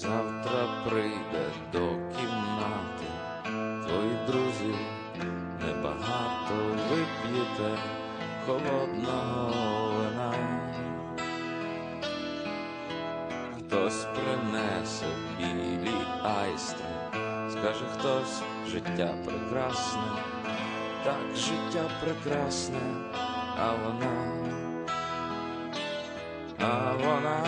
Завтра прийде до кімнати, твої друзі небагато вип'єте холодного вина. Хтось принесе білі айстри, скаже хтось життя прекрасне, так життя прекрасне, а вона, а вона,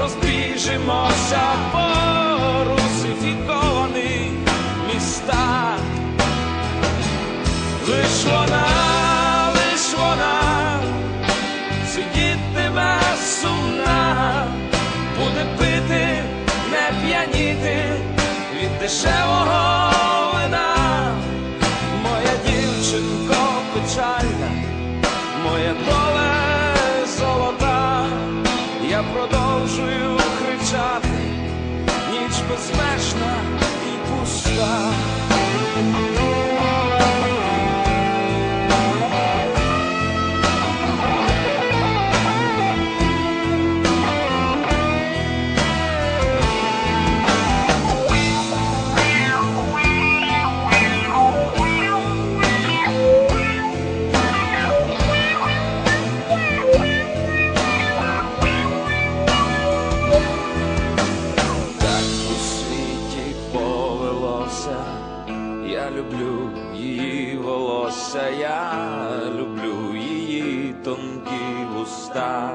Розбіжимося по русифікованих містах. Лиш вона, лиш вона сидітиме сумна, буде пити, не п'яніти від дешевого вина. Моя дівчинко печальна, моя я люблю її тонкі вуста.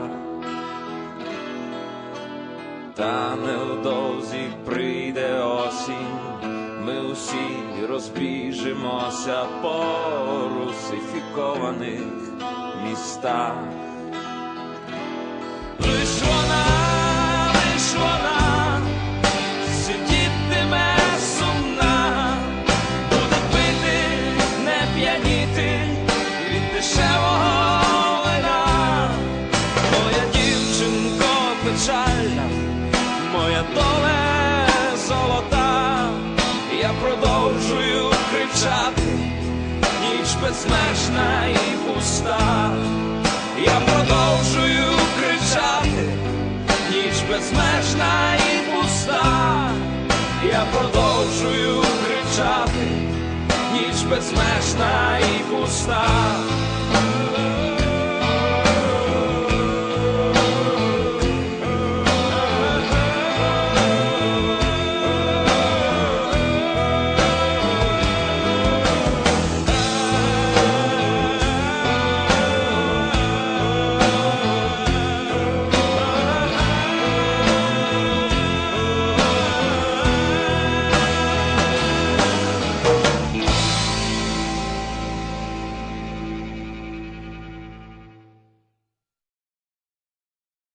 Та невдовзі прийде осінь, ми усі розбіжимося по русифікованих містах. Печальна, моя доле золота, я продовжую кричати, ніч безмежна і пуста. Я продовжую кричати, ніч безмежна і пуста. Я продовжую кричати, ніч безмежна і пуста.